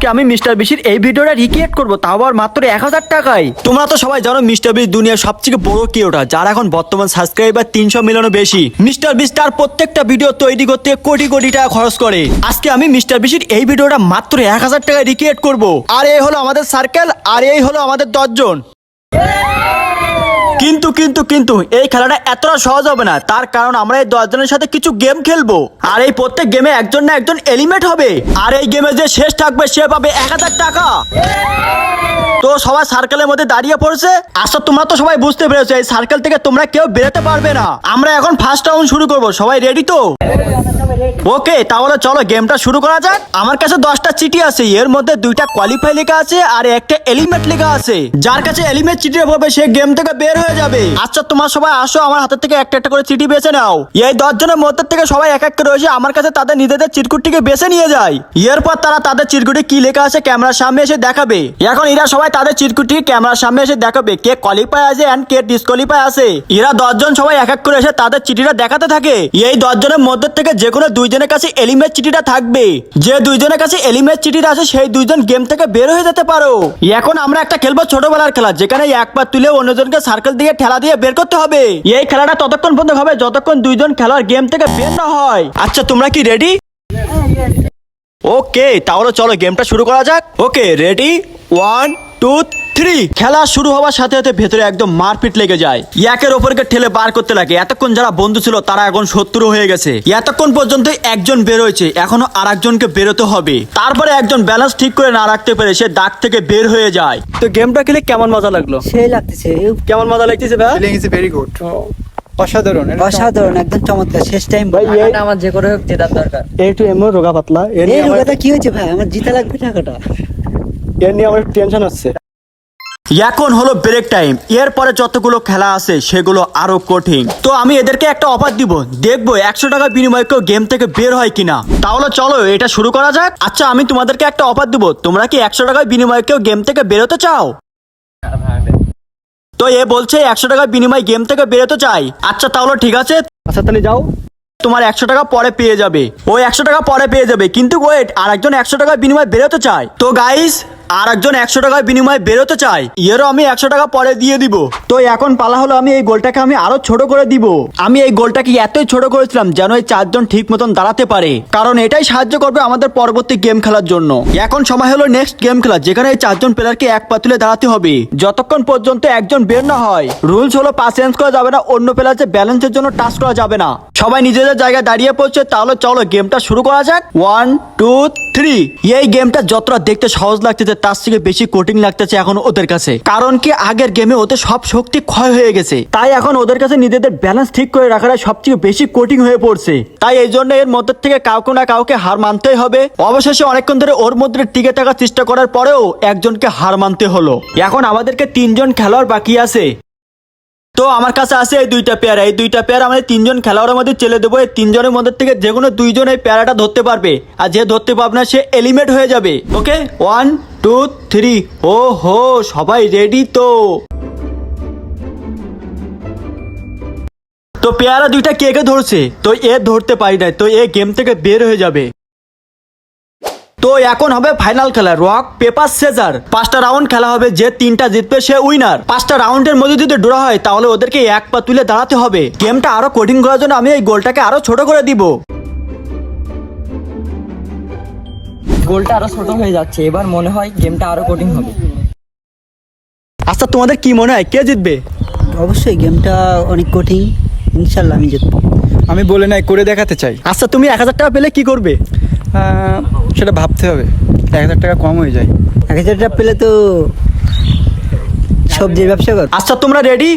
আজকে আমি মিস্টার বিশির এই ভিডিওটা রিক্রিয়েট করব, তাও আবার মাত্র এক হাজার টাকায়। তোমরা তো সবাই জানো মিস্টার বিশ দুনিয়ার সবথেকে বড় কেউটা, যার এখন বর্তমান সাবস্ক্রাইবার তিনশো মিলিয়নও বেশি। মিস্টার বিশ তার প্রত্যেকটা ভিডিও তৈরি করতে কোটি কোটি টাকা খরচ করে। আজকে আমি মিস্টার বিশির এই ভিডিওটা মাত্র এক হাজার টাকায় রিক্রিয়েট করব। আর এই হলো আমাদের সার্কেল আর এই হলো আমাদের দশজন। কিন্তু কিন্তু কিন্তু, এই খেলাটা এতটা সহজ হবে না। তার কারণ আমরা এই দশজনের সাথে কিছু গেম খেলব। আর এই প্রত্যেক গেমে একজন না একজন এলিমেন্ট হবে। আর এই গেমে যে শেষ থাকবে, সে পাবে এক হাজার টাকা। তো সবাই সার্কেলের মধ্যে দাঁড়িয়ে পড়ছে। আচ্ছা তোমরা তো সবাই বুঝতে পেরেছ, এই সার্কেল থেকে তোমরা কেউ বেরোতে পারবে না। আমরা এখন ফার্স্ট রাউন্ড শুরু করব। সবাই রেডি তো? ওকে, তাহলে চলো গেমটা শুরু করা যাক। আমার কাছে দশটা চিঠি আছে, এর মধ্যে দুইটা কোয়ালিফাই লেখা আছে আর একটা এলিমেন্ট লেখা আছে। যার কাছে এলিমেন্ট চিঠি পাবে সে গেম থেকে বের হয়ে যাবে। আচ্ছা তোমার সবাই আসো, আমার হাতের থেকে একটা একটা করে চিঠি বেছে নাও। এই দশ জনের মধ্যে থেকে সবাই এক এক করে এসে আমার কাছে তাদের নিজেদের চিরকুটটিকে বেছে নিয়ে যায়। এরপর তারা তাদের চিরকুটে কি লেখা আছে ক্যামেরার সামনে এসে দেখাবে। এখন এরা সবাই তাদের চিরকুটি ক্যামেরার সামনে এসে দেখাবে কে কোয়ালিফাই আছে এন্ড কে ডিসকোয়ালিফাই আছে। এরা দশজন সবাই এক এক করে এসে তাদের চিঠিটা দেখাতে থাকে। এই দশজনের মধ্যে থেকে যে কোনো দুইজনের কাছে এলিমেট চিঠিটা থাকবে। যে দুইজনের কাছে এলিমেট চিঠিটা আছে, সেই দুইজন গেম থেকে বের হয়ে যেতে পারো। এখন আমরা একটা খেলব ছোটবেলার খেলা, যেখানে এক পা তুলে অন্যজনকে সার্কেল দিয়ে ঠেলা দিয়ে বের করতে হবে। এই খেলাটা ততক্ষণ পর্যন্ত হবে যতক্ষণ দুইজন খেলোয়াড় গেম থেকে বের না হয়। আচ্ছা তোমরা কি রেডি ওকে তাহলে চলো গেমটা শুরু করা যাক। Okay ready one two three খেলা শুরু হওয়ার সাথে সাথে ভেতরে একদম মারপিট লেগে যায়। একের ওপরকে ঠেলে বার করতে লাগে। এতক্ষণ যারা বন্ধু ছিল তারা এখন শত্রু হয়ে গেছে। এতক্ষণ পর্যন্ত একজন বেরোয়েছে। এখনও আর একজনকে বেরোতে হবে। তারপরে একজন ব্যালেন্স ঠিক করে না রাখতে পেরে সে দাগ থেকে বের হয়ে যায়। তো গেমটা খেলে কেমন মজা লাগল? সেই লাগতেছে। কেমন মজা লাগতেছে ভাই? ইজ ভেরি গুড অসাধারণ। অসাধারণ একদম চমৎকার। শেষ টাইম ভাই এই- আমার যে করে হোক জেতার দরকার। এমন রোগা পাতলা। এই রোগাটা কি হয়েছে ভাই? আমার জিতা লাগবে টাকাটা এর নিয়ে আমার টেনশন হচ্ছে। এখন হলো ব্রেক টাইম এরপরে যতগুলো খেলা আছে সেগুলো আরও কঠিন। তো আমি এদেরকে একটা অফার দিব। দেখব একশো টাকা বিনিময় কেউ গেম থেকে বের হয় কিনা। তাহলে চলো এটা শুরু করা যাক। আচ্ছা আমি তোমাদেরকে একটা অফার দিব। তোমরা কি একশো টাকার বিনিময়ে কেউ গেম থেকে বেরোতে চাও? তো এ বলছে একশো টাকার বিনিময় গেম থেকে বেরোতে চাই। আচ্ছা তাহলে ঠিক আছে। আচ্ছা তাহলে যাও। তোমার একশো টাকা পরে পেয়ে যাবে। ওই একশো টাকা পরে পেয়ে যাবে। কিন্তু ওয়েট আর একজন একশো টাকার বিনিময় বেরোতে চায়। তো গাইস আর একজন একশো টাকার বিনিময়ে বেরোতে চাই। এরও আমি একশো টাকা পরে দিয়ে দিব। তো এখন পালা হলো আমি এই গোলটাকে আমি আরও ছোট করে দিব। আমি এই গোলটাকে এতই ছোট করেছিলাম যেন এই চারজন ঠিক মতন দাঁড়াতে পারে। কারণ এটাই সাহায্য করবে আমাদের পরবর্তী গেম খেলার জন্য। এখন সময় হলো নেক্সট গেম খেলা, যেখানে এই চারজন প্লেয়ারকে এক পাতুলে দাঁড়াতে হবে। যতক্ষণ পর্যন্ত একজন বের না হয় রুলস হলো পাস চেঞ্জ করা যাবে না, অন্য প্লেয়ারকে ব্যালেন্সের জন্য টাচ করা যাবে না। সবাই নিজেদের জায়গায় দাঁড়িয়ে পড়ছে, তাহলে চলো গেমটা শুরু করা যাক। ওয়ান টু থ্রি এই গেমটা যতটা দেখতে সহজ লাগতেছে তার থেকে বেশি কোটিং লাগতেছে এখন ওদের কাছে। কারণ কি, আগের গেমে ওদের সব শক্তি ক্ষয় হয়ে গেছে। তাই এখন ওদের কাছে নিজেদের ব্যালেন্স ঠিক করে রাখাটা সবচেয়ে বেশি কোটিং হয়ে পড়ছে। তাই এই জন্য এর মধ্যে থেকে কাউকে না কাউকে হার মানতেই হবে। অবশেষে অনেকক্ষণ ধরে ওর মধ্যে টিকে থাকার চেষ্টা করার পরেও একজনকে হার মানতে হলো। এখন আমাদেরকে তিনজন খেলোয়াড় বাকি আছে। তো আমার কাছে আছে এই দুইটা পেয়ার এই দুইটা পেয়ার আমাদের তিনজন খেলোয়াড়ের মধ্যে চেলে দেবো। এই তিনজনের মধ্যে থেকে যে কোনো দুইজন এই পেয়ারাটা ধরতে পারবে। আর যে ধরতে পারবে না, সে এলিমেট হয়ে যাবে। ওকে ওয়ান টু থ্রি ও হো সবাই রেডি তো। তো পেয়ারা দুইটা কে কে ধরছে? তো এ ধরতে পারি না তো এ গেম থেকে বের হয়ে যাবে। তো এখন হবে ফাইনাল খেলা রক পেপার সেজার পাঁচটা রাউন্ড খেলা হবে, যে তিনটা জিতবে সে উইনার পাঁচটা রাউন্ডের মধ্যে যদি ড্র হয়, তাহলে ওদেরকে এক পা তুলে দাঁড়াতে হবে। গেমটা আরও কঠিন করার জন্য আমি এই গোলটাকে আরও ছোট করে দিব। গোলটা আরও ছোট হয়ে যাচ্ছে। এবার মনে হয় গেমটা আরও কঠিন হবে। আচ্ছা তোমাদের কি মনে হয়? কে জিতবে? অবশ্যই গেমটা অনেক কঠিন। ইনশাল্লাহ আমি জিতবো। আমি বলে নাই করে দেখাতে চাই। আচ্ছা তুমি এক হাজার টাকা পেলে কি করবে? সেটা ভাবতে হবে। এক হাজার টাকা কম হয়ে যায়। এক হাজার টাকা পেলে তো সবজির ব্যবসা কর। আচ্ছা তোমরা রেডি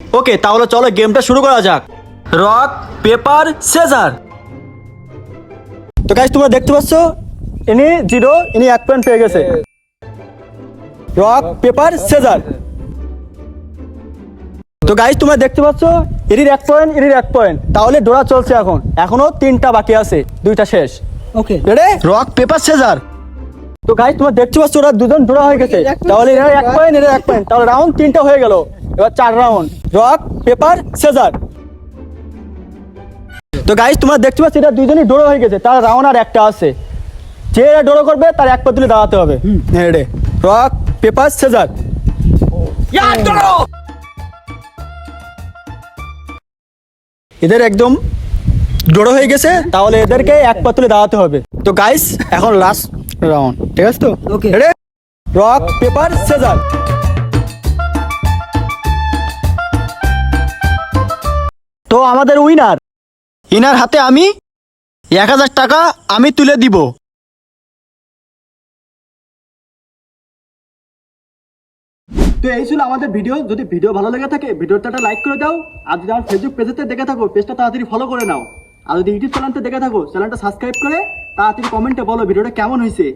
ওকে তাহলে চলো গেমটা শুরু করা যাক। রক পেপার সেজার তো গাইস তোমরা দেখতে পাচ্ছ? ইনি জিরো ইনি এক পয়েন্ট পেয়ে গেছে। রক পেপার সেজার তো গাইস তোমরা দেখতে পাচ্ছ এরির এক পয়েন্ট এরির এক পয়েন্ট তাহলে ডোরা চলছে এখন। এখনও তিনটা বাকি আছে দুইটা শেষ। Okay ready rock paper scissors তো গাইস তোমরা দেখতে পাচ্ছ ওরা দুজন ডোরা হয়ে গেছে। তাহলে এরা এক পয়েন্ট এরা এক পয়েন্ট তাহলে রাউন্ড তিনটা হয়ে গেল। এবার চার রাউন্ড রক পেপার সেজার তো গাইস তোমরা দেখতে পাচ্ছ এটা দুজনই ডোরা হয়ে গেছে। তার রাউন্ড আর একটা আছে। যে ড্র করবে তার এক পাতুলে দাঁড়াতে হবে। হ্যাঁ রে। রক পেপার সেজার এদের একদম ড্র হয়ে গেছে তাহলে এদেরকে এক পাতুলে দাঁড়াতে হবে। তো গাইস এখন লাস্ট রাউন্ড ঠিক আছে তো. রে রক পেপার সেজার তো আমাদের উইনার ইনার হাতে আমি এক হাজার টাকা আমি তুলে দিব। তো এই ছিল আমাদের ভিডিও যদি ভিডিও ভালো লেগে থাকে ভিডিওটা একটা লাইক করে দাও। আর যদি আমার ফেসবুক পেজেতে দেখে থাকো পেজটা তাড়াতাড়ি ফলো করে নাও। আর যদি ইউটিউব চ্যানেলটা দেখে থাকো চ্যানেলটা সাবস্ক্রাইব করে তাড়াতাড়ি কমেন্টে বলো ভিডিওটা কেমন হয়েছে।